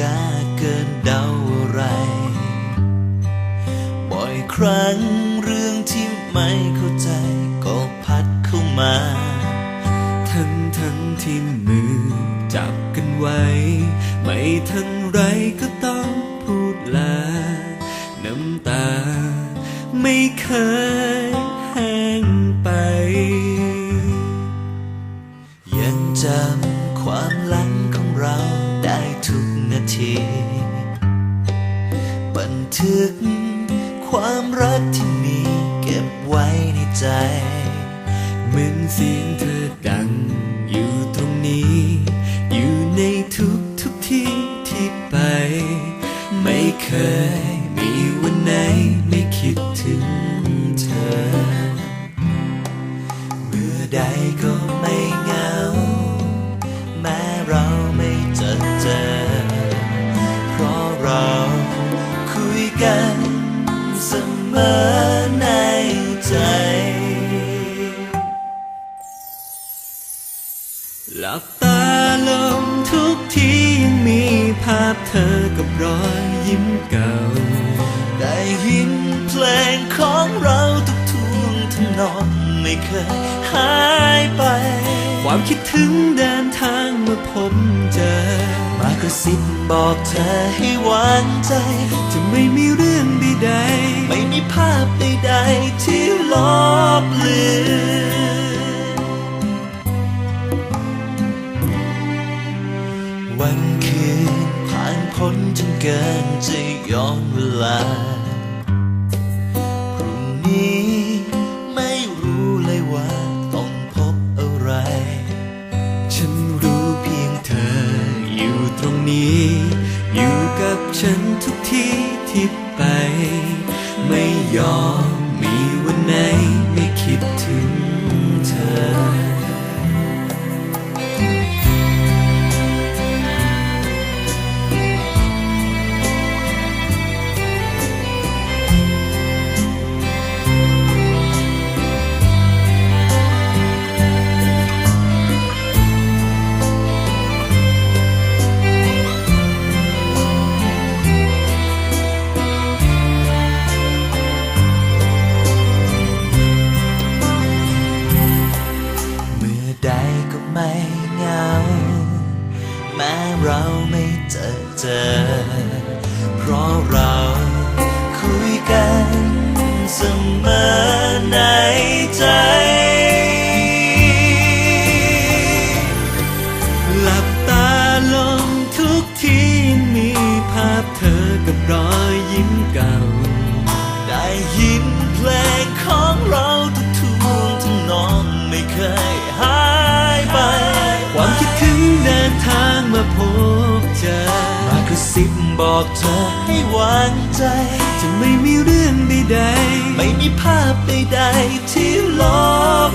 ยากเกินเดาอะไร บ่อยครั้งเรื่องที่ไม่เข้าใจก็พัดเข้ามา ทั้งทั้งที่มือจับกันไว้ ไม่ทันไรก็ต้องพูดลา น้ำตาไม่เคยแห้งไป ยังจำความ ทีบันทึกความรักที่มีเก็บไว้ในใจ เหมือนเสียงเธอดังอยู่ตรงนี้ อยู่ในทุกทุกที่ที่ไป ไม่เคยมีวันไหนไม่คิดถึงเธอ เมื่อใดก็ หลับตาลงทุกทียังมีภาพเธอกับรอยยิ้มเก่า ได้ยินเพลงของเราทุกท่วงทำนองไม่เคยหายไป ความคิดถึงเดินทางเมาพบเจอ มากระซิบบอกเธอให้วางใจ จะไม่มีเรื่องใดไม่มีภาพใดๆที่ลบเลือน วันคืนผ่านพ้นจนเกินจะย้อนเวลา พรุ่งนี้ไม่รู้เลยว่าต้องพบอะไร ฉันรู้เพียงเธออยู่ตรงนี้ อยู่กับฉันทุกที่ที่ไป ไม่ยอมมีวันไหน ไม่เจอเจอ เพราะเราคุยกันเสมอ บอกเธอให้วางใจ จะไม่มีเรื่องใดๆ ไม่มีภาพใดๆที่ลบ